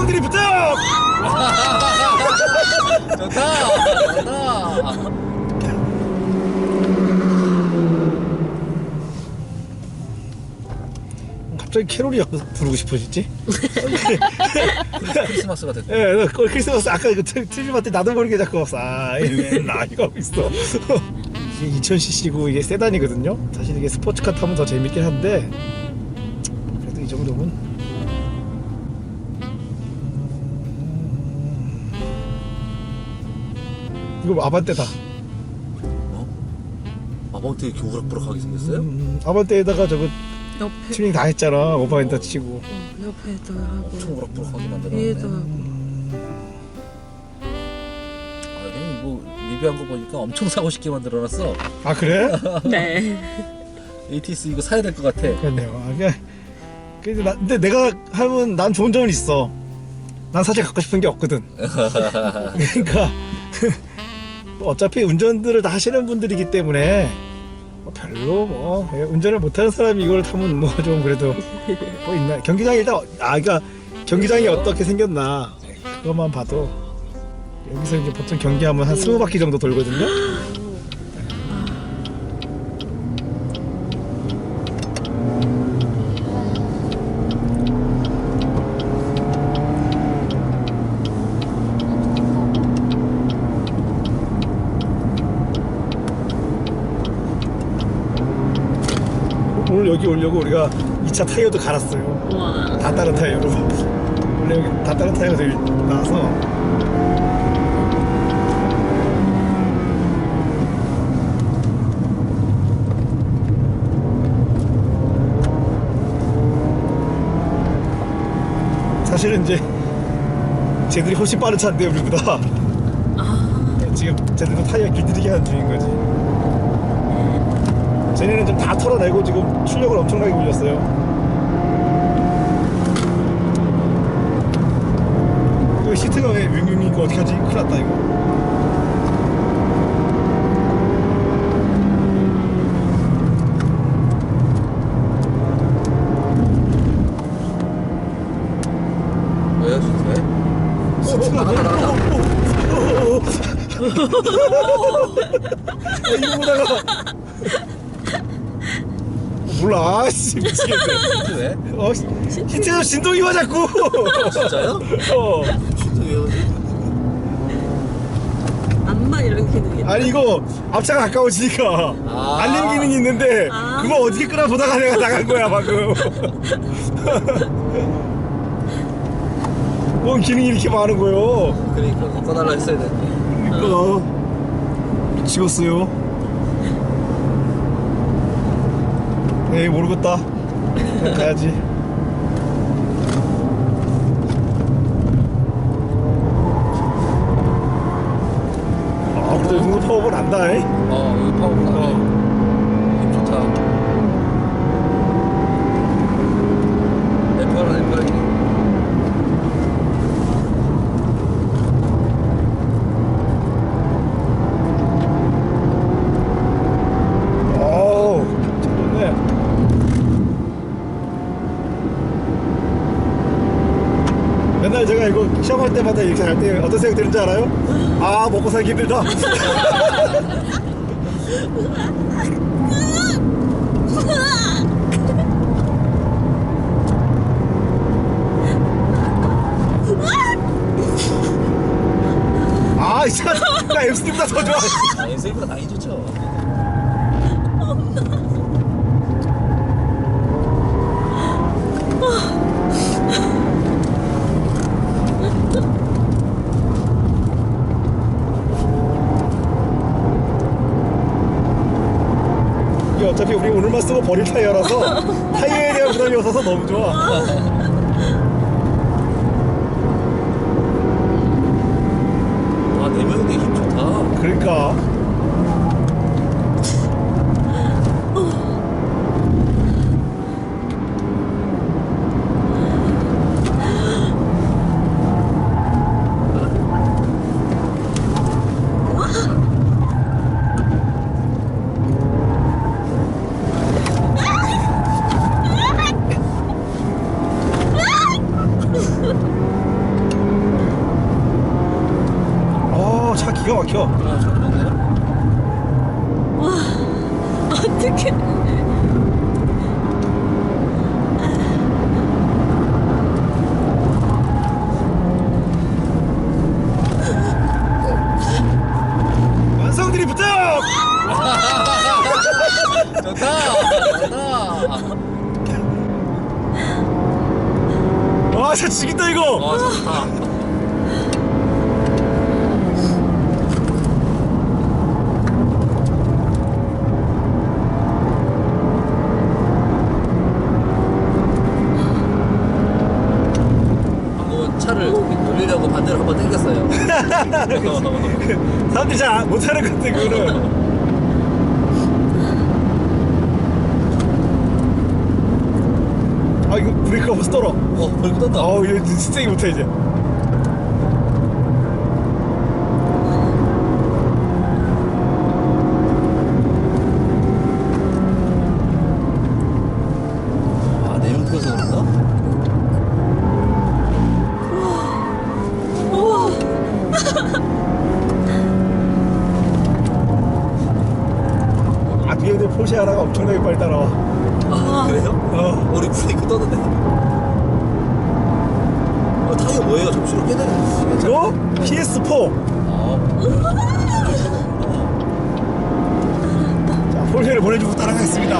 수동 드리프트! 좋다. 좋다. 갑자기 캐롤이 부르고 싶어지지? 크리스마스가 됐다. 예, 나그 크리스마스 아까 그 트리마트 나도 모르게 자꾸 아, 나 이거 하고 있어. 이게 2000cc고 이게 세단이거든요. 사실 이게 스포츠카 타면 더 재밌긴 한데 뭐 아반떼다. 아버한테 이렇게 우락부락하게 생겼어요? 음, 아반떼에다가 저거 옆에 튜닝 다 했잖아. 오버핸드 치고. 어, 옆에도 하고 엄청 우락부락하게 만들었네. 위에도 하고 아, 그냥 이거 리뷰한 거 보니까 엄청 사고 싶게 만들어놨어. 아 그래? 네 ATS 이거 사야 될 것 같아. 그렇네요. 아, 그냥 근데, 나, 근데 내가 하면 난 좋은 점은 있어. 난 사실 갖고 싶은 게 없거든. 그러니까 어차피 운전들을 다 하시는 분들이기 때문에 뭐 별로 뭐 예, 운전을 못하는 사람이 이걸 타면 뭐 좀 그래도 뭐 있나 경기장이 일단 어- 아 그러니까 경기장이 어떻게 생겼나 그것만 봐도 여기서 이제 보통 경기하면 한 20바퀴 정도 돌거든요. 오늘 여기 오려고 우리가 2차 타이어도 갈았어요. 우와 다 다른 타이어로. 원래 여기 다 다른 타이어가 돼 나와서. 사실은 이제 쟤들이 훨씬 빠른 차인데 우리보다 지금 쟤들도 타이어 길들이게 하는 중인 거지. 쟤네는 좀다 털어내고 지금 출력을 엄청나게 올렸어요. 이거 시트가 왜 윙윙 이거 어떡하지? 큰일 났다 이거. 왜요, 진짜? 시트가 나간다, 나간다. 아, 이거 보다가 몰라 아씨 미치겠네 왜? 어, 히트에서 진동이 와 자꾸 진짜요? 어. 진짜? 암만 이런 기능이 아니 이거 앞차가 가까워지니까 아. 알림 기능이 있는데 아. 그거 어떻게 끄나 보다가 내가 나간 거야 방금 뭔 기능이 이렇게 많은 거요 그러니까 꺼달라 했어야 되는데. 그러니까 미치겠어요 에이 모르겠다 가야지 아 그래도 이 정도 파워가 난다 잉? 어, 여기 파워가 나네. 어. 힘 좋다. F1은 F1이네. 어우 좋네 맨날 제가 이거 시험할 때마다 이렇게 할 때 어떤 생각 드는지 알아요? 아 먹고 살기 힘들다 아 이차 나 엠스님보다 더 좋아 아, 엔세이브가 많이 좋죠. 우리 오늘만 쓰고 버릴 타이어라서 타이어에 대한 부담이 없어서 너무 좋아. 아, 와, 차 죽인다 이거. 와, 좋다. 방금 차를 돌리려고 반대로 한번 당겼어요. 사람들이 잘 못 하는 건데 그거는. 아 이거 브레이크가 벌써 떨어. 어, 벌써 떴다. 어우 이거 진짜 못해 이제. 뒤에 내 포르쉐 하나가 엄청나게 빨리 따라와. 아, 그래요? 어. 우리 브레이크 떴는데. 어, 타이어 뭐예요? 접시로 깨내는 이거 PS4. 자 포르쉐를 보내주고 따라가겠습니다.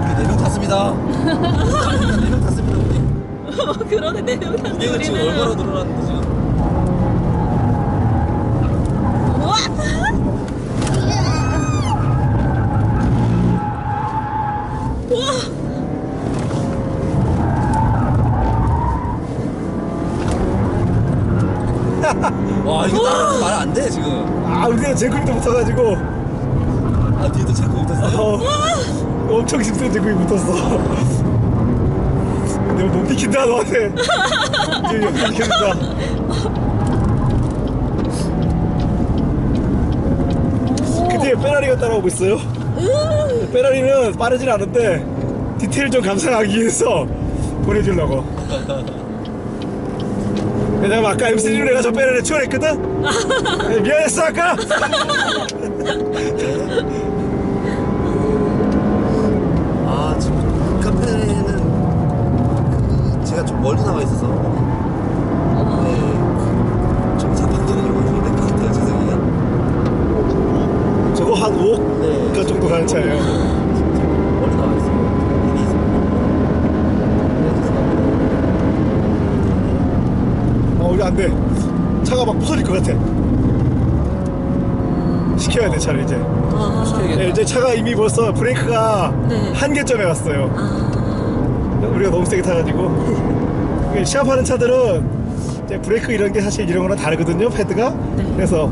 우리 네명 탔습니다. 네명 탔습니다, 우리. 어, 그러네 네명 탔네 우리는 지금 얼마나 우리는. 늘어났는데, 지금. 우와! 와, 이거 따라하면 말안 돼, 우리가 제코비도 붙어가지고 아, 뒤에도 체크 못했어요? 어, 엄청 힘든 제코비 붙었어. 내가 못 비킨다 너한테. 지금 못 비킨다. 그 뒤에 페라리가 따라오고 있어요. 페라리는 빠르진 않은데 디테일 좀 감상하기 위해서 보내주려고. 왜냐면 아까 MC3로 내가 저 추월했거든? 네, 미안했어 아까? 아, 지금 카페는 그 제가 좀 멀리 나와 있어서. 네. 정차 방전이 좀 될것 같아요, 제 생각에. 저거 한 5억 네. 그 정도 가는 차예요. 멀리 나와 있어요. 일이 있어요. 어, 이거 안 돼. 차가 막 부서질 것 같아. 시켜야 돼, 차를 이제. 아, 네, 이제 차가 이미 벌써 브레이크가 네. 한계점에 왔어요. 아, 우리가 너무 세게 타가지고. 시합하는 차들은 이제 브레이크 이런 게 사실 이런 거랑 다르거든요, 패드가. 네. 그래서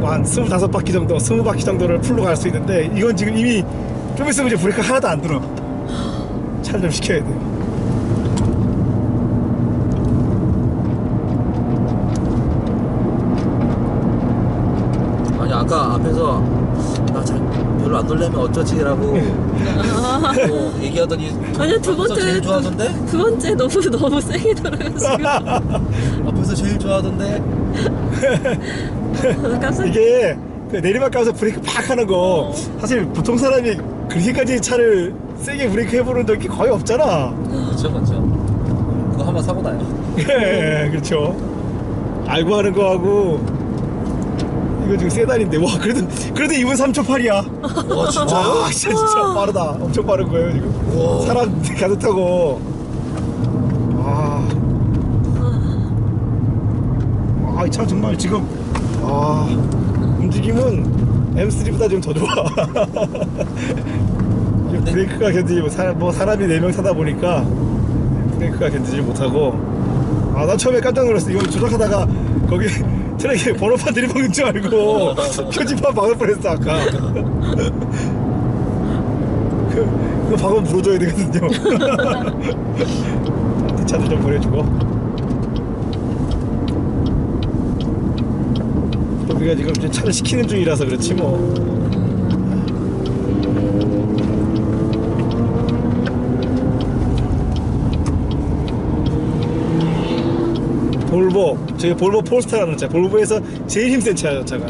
뭐한 25바퀴 정도, 20바퀴 정도를 풀로 갈 수 있는데 이건 지금 이미 좀 있으면 이제 브레이크 하나도 안 들어. 차를 좀 시켜야 돼요. 아니, 앞에서 나잘 별로 안 놀려면 어쩌지라고 뭐 얘기하더니 아니요 두 앞에서 번째 제일 좋아하던데? 두 번째 너무 너무 세게 돌아요 지금. 앞에서 제일 좋아하던데? 깜짝. 이게 그 내리막 가면서 브레이크 팍 하는 거 사실 보통 사람이 그렇게까지 차를 세게 브레이크 해보는 적이 거의 없잖아. 그렇죠, 그렇죠. 그거 한번 사고 나요. 예, 그렇죠. 알고 하는 거하고 이거 지금 세단인데 와 그래도 그래도 이분 3초 8이야. 와, 진짜요? 와 진짜, 진짜 빠르다. 엄청 빠른 거예요 지금. 우와. 사람 가득 타고. 와. 아, 이 차 정말 지금 아 움직임은 M3보다 좀 더 좋아. 이게 브레이크가 견디지 못- 사람 뭐 사람이 4명 타다 보니까 브레이크가 견디지 못하고 아 나 처음에 깜짝 놀랐어 이거 조작하다가 거기 트랙에 번호판 들이박는 줄 알고 표지판 박을 뻔했어 아까. 그, 그거 박으면 물어줘야 되거든요. 뒷차도 좀 보내주고. 또 우리가 지금 이제 차를 시키는 중이라서 그렇지 뭐 볼보 저기 볼보 폴스타라는 차 볼보에서 제일 힘센 저 차가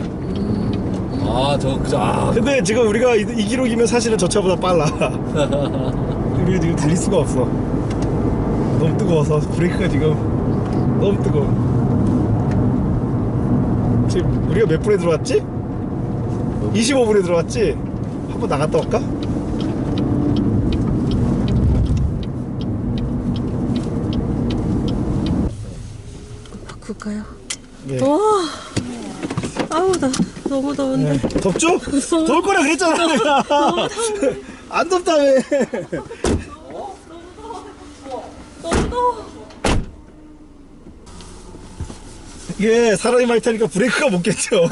아, 저, 그죠. 아, 근데 지금 우리가 이, 이 기록이면 사실은 저 차보다 빨라 우리 지금 달릴 수가 없어 너무 뜨거워서 브레이크가 지금 너무 뜨거워 지금 우리가 몇 분에 들어왔지? 25분에 들어왔지? 한번 나갔다 올까? 바꿀까요? 네. 와. 아우 나 너무 더운데. 네. 덥죠? 더울 거라 그랬잖아 내가 안 덥다며 너무 더워. 이게 사람이 많이 타니까 브레이크가 못 겠죠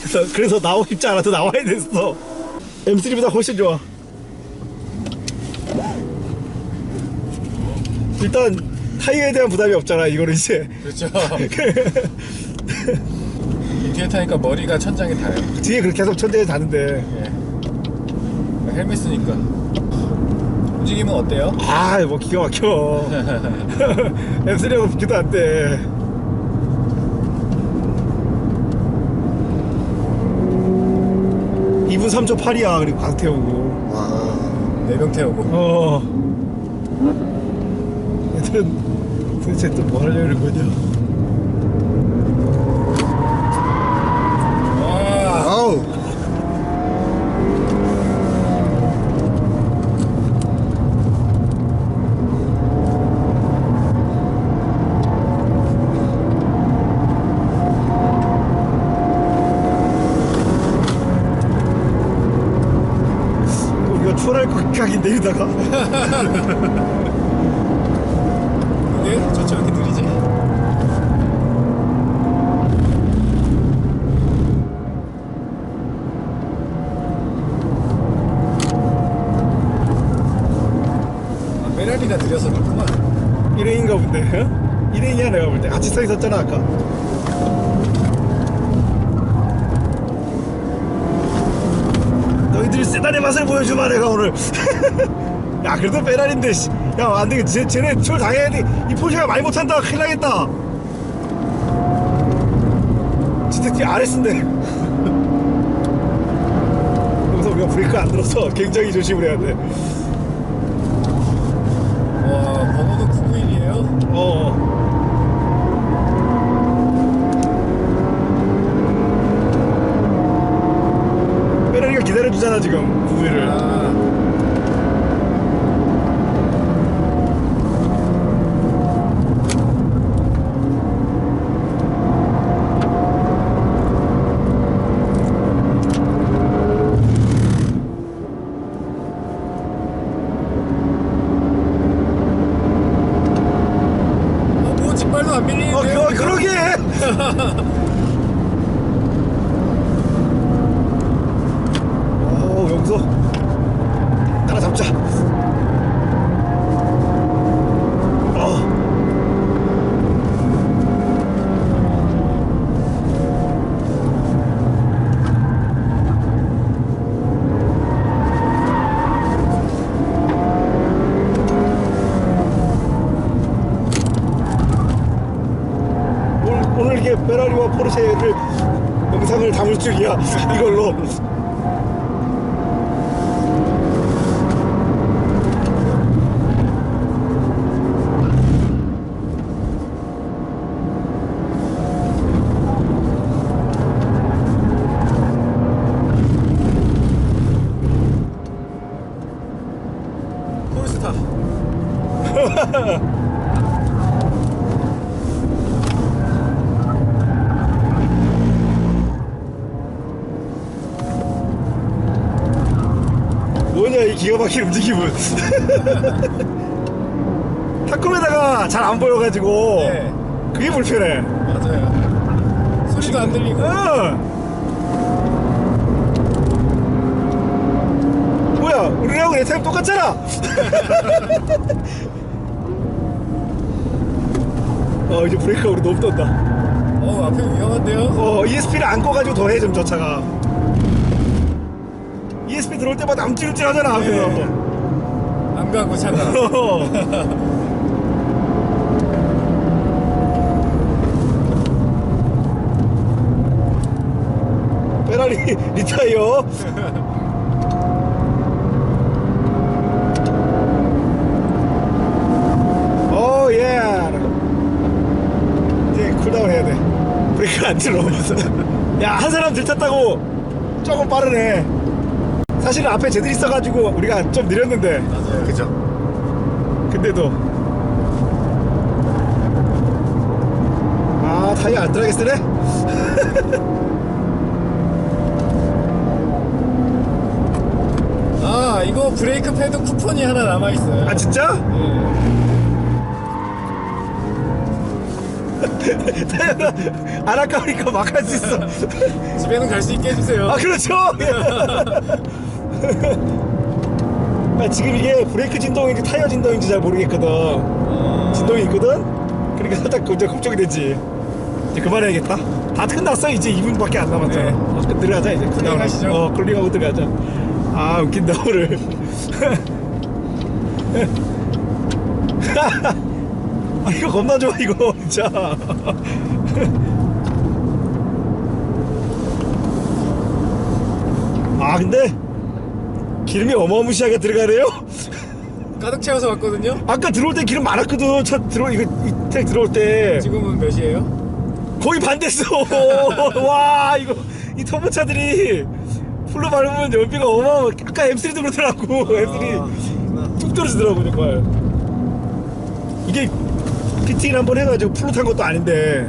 그래서, 그래서 나오고 싶지 않아도 나와야 됐어 M3보다 훨씬 좋아 일단 타이어에 대한 부담이 없잖아 이거는 이제 그렇죠. 뒤에 타니까 머리가 천장에 닿아요. 뒤에 그렇게 계속 천장에 다는데 예. 헬멧 쓰니까. 움직임은 어때요? 아뭐 기가 막혀 M3하고 비교도 안돼 (2분 3초 8이야) 그리고 강 태우고 와. 네명 태우고. 어 얘들은 도대체 또 뭐 하려는 거냐 것 각인데 이러다가 아, 페라리가 느려서 그렇구만. 일행인가 본데 어? 일행이야 내가 볼 때. 같이 서 있었잖아 아까. 너희들이 세단의 맛을 보여주마 내가 오늘. 야 그래도 페라리인데 씨. 야 쟤- 쟤네 출 당해야 돼이 포르쉐가 많이 못한다. 큰일 나겠다. 진짜 뒤 RS인데. 여기서 우리가 브레이크 안 들어서 굉장히 조심을 해야 돼 와, 번호도 991이에요? 어. 페라리가 기다려주잖아 지금 구위를 아, 어, 뭐 뒷발도 안 밀리는데? 어 그거 그러게 어 여기서 따라잡자 어 오늘, 오늘 이게 페라리와 포르쉐를 영상을 담을 줄이야. 이걸로 폴스타. 뭐냐 이 기가 막힌 움직임은 타콤에다가 잘 안 보여가지고 네, 그게 불편해 맞아요. 소리도 안 들리고. 응. 뭐야 우리랑 내 타임 똑같잖아 어 이제 브레이크가 우리 너무 떤다 어, 앞에 위험한데요? 어 ESP를 안 꺼가지고 더해 좀저 차가 ESP 들어올 때마다 암찔찔 하잖아 네. 안 가고 차가. 페라리 리타이어. 오 어, 예. 이제 쿨다운 해야 돼. 브레이크 안 들어오면서. 야 한 사람 들쳤다고. 조금 빠르네. 사실은 앞에 쟤들 있어가지고 우리가 좀 느렸는데. 맞아요. 그죠? 근데도 아 타이어 안 들어가게 쓰네? 아 이거 브레이크 패드 쿠폰이 하나 남아 있어요. 아 진짜? 타이어가 안 아까우니까 막 할 수 있어 집에는 갈 수 있게 해주세요. 아 그렇죠 아, 지금 이게 브레이크 진동인지 타이어 진동인지 잘 모르겠거든. 어, 진동이 있거든? 그러니까 살짝 이제 걱정이 되지. 이제 그만해야겠다. 다 끝났어. 이제 2분밖에 안 남았잖아. 네. 어, 들어가자 이제. 쿨링하시죠. 어 쿨링하고 들어가자. 아 웃긴다 오늘. 아 이거 겁나 좋아 이거. 진짜. 아 근데 기름이 어마무시하게 들어가네요 가득 채워서 왔거든요. 아까 들어올 때 기름 많았거든. 차 들어 이거 이택 들어올 때 지금은 몇이에요? 거의 반 됐어. 와 이거 이 터보 차들이 풀로 밟으면 연비가 어마어마. 아까 M3도 그러더라고. M3 뚝 떨어지더라고 정말. 이게 피팅을 한번 해가지고 풀로 탄 것도 아닌데